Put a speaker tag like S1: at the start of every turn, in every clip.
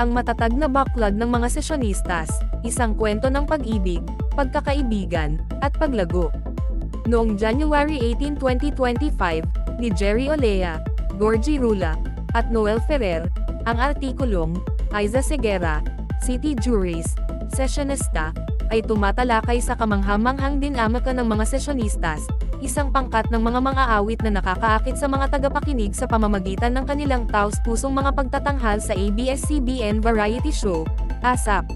S1: Ang matatag na backlog ng mga sesyonistas, isang kwento ng pag-ibig, pagkakaibigan, at paglago. Noong January 18, 2025, ni Jerry Olea, Gorgie Rula, at Noel Ferrer, ang artikulong, Aiza Segera, City Juries, Sessionista, ay tumatalakay sa kamanghamanghang dinamika ng mga sesyonistas, isang pangkat ng mga mga awit na nakakaakit sa mga tagapakinig sa pamamagitan ng kanilang taus-pusong mga pagtatanghal sa ABS-CBN variety show, ASAP.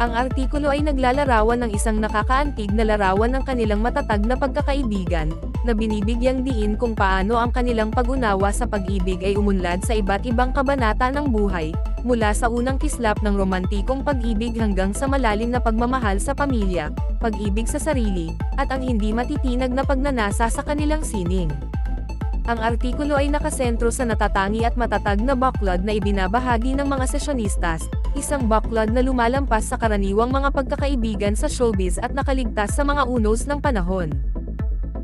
S1: Ang artikulo ay naglalarawan ng isang nakakaantig na larawan ng kanilang matatag na pagkakaibigan, na binibigyang diin kung paano ang kanilang pag-unawa sa pag-ibig ay umunlad sa iba't ibang kabanata ng buhay, mula sa unang kislap ng romantikong pag-ibig hanggang sa malalim na pagmamahal sa pamilya, pag-ibig sa sarili, at ang hindi matitinag na pagnanasa sa kanilang sining. Ang artikulo ay nakasentro sa natatangi at matatag na backlog na ibinabahagi ng mga sesyonistas, isang backlog na lumalampas sa karaniwang mga pagkakaibigan sa showbiz at nakaligtas sa mga unos ng panahon.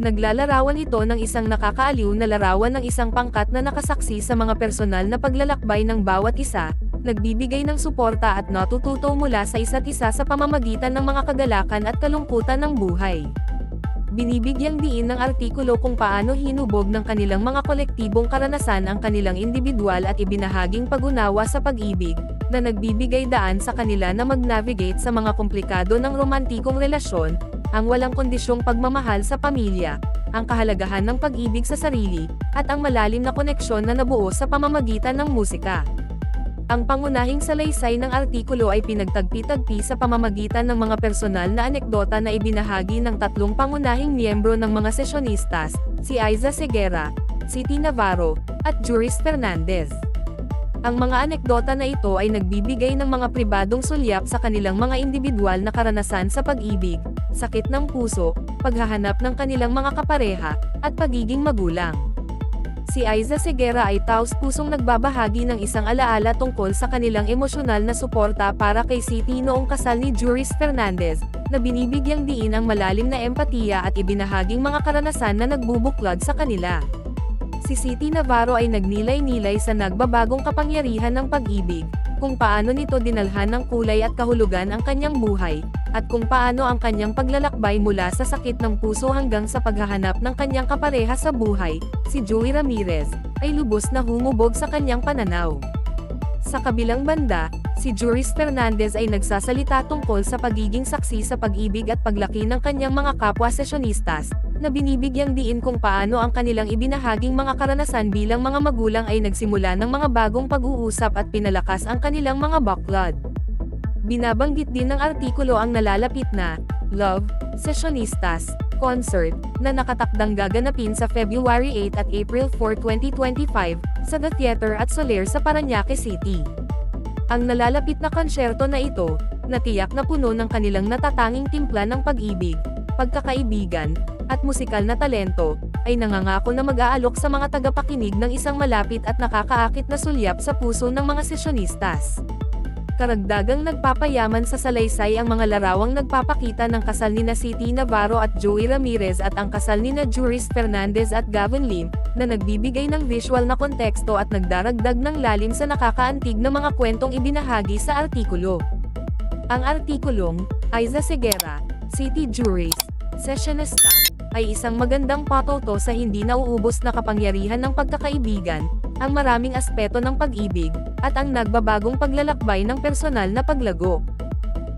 S1: Naglalarawan ito ng isang nakakaaliw na larawan ng isang pangkat na nakasaksi sa mga personal na paglalakbay ng bawat isa, nagbibigay ng suporta at natututo mula sa isa't isa sa pamamagitan ng mga kagalakan at kalungkutan ng buhay. Binibigyang diin ng artikulo kung paano hinubog ng kanilang mga kolektibong karanasan ang kanilang individual at ibinahaging pag-unawa sa pag-ibig, na nagbibigay daan sa kanila na mag-navigate sa mga komplikado ng romantikong relasyon, ang walang kondisyong pagmamahal sa pamilya, ang kahalagahan ng pag-ibig sa sarili, at ang malalim na koneksyon na nabuo sa pamamagitan ng musika. Ang pangunahing salaysay ng artikulo ay pinagtagpi-tagpi sa pamamagitan ng mga personal na anekdota na ibinahagi ng tatlong pangunahing miyembro ng mga sesyonistas, si Aiza Segera, si T. Navarro, at Juris Fernandez. Ang mga anekdota na ito ay nagbibigay ng mga pribadong sulyap sa kanilang mga individual na karanasan sa pag-ibig, sakit ng puso, paghahanap ng kanilang mga kapareha, at pagiging magulang. Si Aiza Segera ay taus-pusong nagbabahagi ng isang alaala tungkol sa kanilang emosyonal na suporta para kay City noong kasal ni Juris Fernandez, na binibigyang diin ang malalim na empatiya at ibinahaging mga karanasan na nagbubuklod sa kanila. Si City Navarro ay nagnilay-nilay sa nagbabagong kapangyarihan ng pag-ibig, kung paano nito dinalhan ng kulay at kahulugan ang kanyang buhay, at kung paano ang kanyang paglalakbay mula sa sakit ng puso hanggang sa paghahanap ng kanyang kapareha sa buhay, si Joey Ramirez, ay lubos na humubog sa kanyang pananaw. Sa kabilang banda, si Juris Fernandez ay nagsasalita tungkol sa pagiging saksi sa pag-ibig at paglaki ng kanyang mga kapwa sesyonistas, na binibigyang diin kung paano ang kanilang ibinahaging mga karanasan bilang mga magulang ay nagsimula ng mga bagong pag-uusap at pinalakas ang kanilang mga backlog. Binabanggit din ng artikulo ang nalalapit na Love, Sessionistas, concert na nakatakdang gaganapin sa February 8 at April 4, 2025 sa The Theater at Soler sa Paranaque City. Ang nalalapit na konsyerto na ito, natiyak na puno ng kanilang natatanging timpla ng pag-ibig, pagkakaibigan, at musikal na talento, ay nangangako na mag-aalok sa mga tagapakinig ng isang malapit at nakakaakit na sulyap sa puso ng mga sesyonistas. Karagdagang nagpapayaman sa salaysay ang mga larawang nagpapakita ng kasal ni na City Navarro at Joey Ramirez at ang kasal ni na Juris Fernandez at Gavin Lim, na nagbibigay ng visual na konteksto at nagdaragdag ng lalim sa nakakaantig na mga kwentong ibinahagi sa artikulo. Ang artikulong, Aiza Segera, City Juris, Sessionista, ay isang magandang patoto sa hindi nauubos na kapangyarihan ng pagkakaibigan, ang maraming aspeto ng pag-ibig, at ang nagbabagong paglalakbay ng personal na paglago.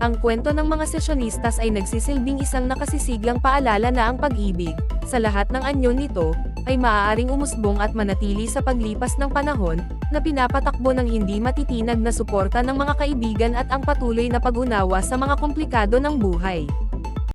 S1: Ang kwento ng mga sesyonistas ay nagsisilbing isang nakasisiglang paalala na ang pag-ibig, sa lahat ng anyo nito, ay maaaring umusbong at manatili sa paglipas ng panahon, na pinapatakbo ng hindi matitinag na suporta ng mga kaibigan at ang patuloy na pag-unawa sa mga komplikado ng buhay.